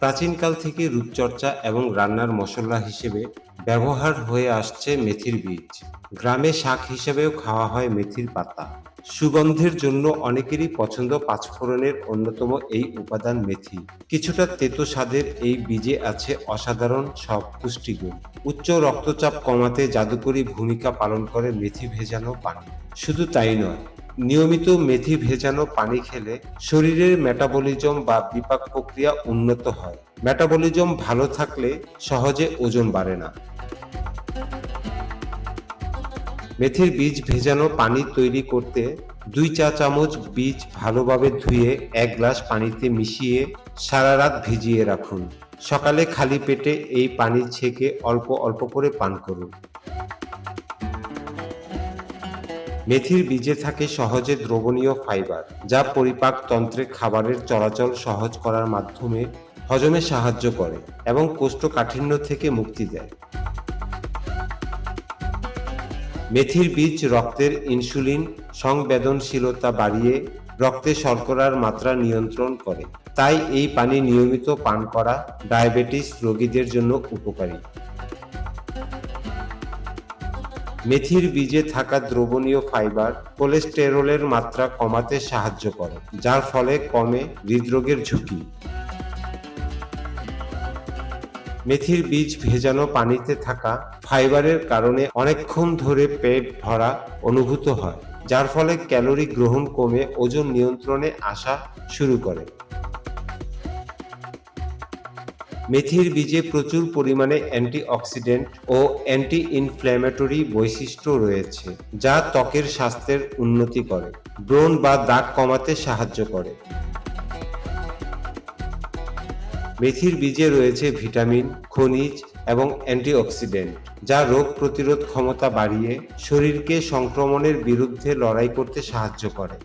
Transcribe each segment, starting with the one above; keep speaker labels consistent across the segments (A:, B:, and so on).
A: প্রাচীনকাল থেকে রূপচর্চা এবং রান্নার মশলা হিসেবে ব্যবহার হয়ে আসছে মেথির বীজ। গ্রামে শাক হিসেবেও খাওয়া হয় মেথির পাতা। সুগন্ধের জন্য অনেকেরই পছন্দ পাঁচফোড়নের অন্যতম এই উপাদান মেথি। কিছুটা তেতো স্বাদের এই বীজে আছে অসাধারণ সব পুষ্টিগুণ। উচ্চ রক্তচাপ কমাতে জাদুকরী ভূমিকা পালন করে মেথি ভেজানো পানি। শুধু তাই নয় নিয়মিত মেথি ভেজানো পানি খেলে শরীরের মেটাবলিজম বা বিপাক প্রক্রিয়া উন্নত হয়। মেটাবলিজম ভালো থাকলে সহজে ওজন বাড়ে না। মেথির বীজ ভেজানো পানি তৈরি করতে দুই চা চামচ বীজ ভালোভাবে ধুয়ে এক গ্লাস পানিতে মিশিয়ে সারা রাত ভিজিয়ে রাখুন। সকালে খালি পেটে এই পানি ছেঁকে অল্প অল্প করে পান করুন। মেথির বীজে থাকে সহজে দ্রবণীয় ফাইবার, যা পরিপাক তন্ত্রে খাবারের চলাচল সহজ করার মাধ্যমে হজমে সাহায্য করে এবং কোষ্ঠকাঠিন্য থেকে মুক্তি দেয়। মেথির বীজ রক্তের ইনসুলিন সংবেদনশীলতা বাড়িয়ে রক্তে শর্করার মাত্রা নিয়ন্ত্রণ করে। তাই এই পানি নিয়মিত পান করা ডায়াবেটিস রোগীদের জন্য উপকারী। মেথির বীজে থাকা দ্রবণীয় ফাইবার কোলেস্টেরলের মাত্রা কমাতে সাহায্য করে, যার ফলে কমে হৃদরোগের ঝুঁকি। মেথির বীজ ভেজানো পানিতে থাকা ফাইবারের কারণে অনেকক্ষণ ধরে পেট ভরা অনুভূত হয়, যার ফলে ক্যালোরি গ্রহণ কমে ওজন নিয়ন্ত্রণে আসা শুরু করে। মেথির বীজে প্রচুর পরিমাণে অ্যান্টিঅক্সিডেন্ট ও অ্যান্টি ইনফ্ল্যামেটরি বৈশিষ্ট্য রয়েছে, যা ত্বকের স্বাস্থ্যের উন্নতি করে, ব্রণ বা দাগ কমাতে সাহায্য করে। মেথির বীজে রয়েছে ভিটামিন, খনিজ এবং অ্যান্টিঅক্সিডেন্ট, যা রোগ প্রতিরোধ ক্ষমতা বাড়িয়ে শরীরকে সংক্রমণের বিরুদ্ধে লড়াই করতে সাহায্য করে।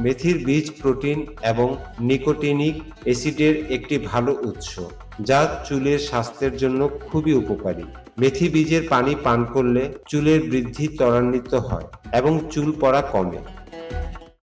A: মেথির বীজ, প্রোটিন এবং নিকোটিনিক অ্যাসিডের একটি ভালো উৎস, যা চুলের স্বাস্থ্যের জন্য খুবই উপকারী। মেথি বীজের পানি পান করলে চুলের বৃদ্ধি ত্বরান্বিত হয় এবং চুল পড়া কমে।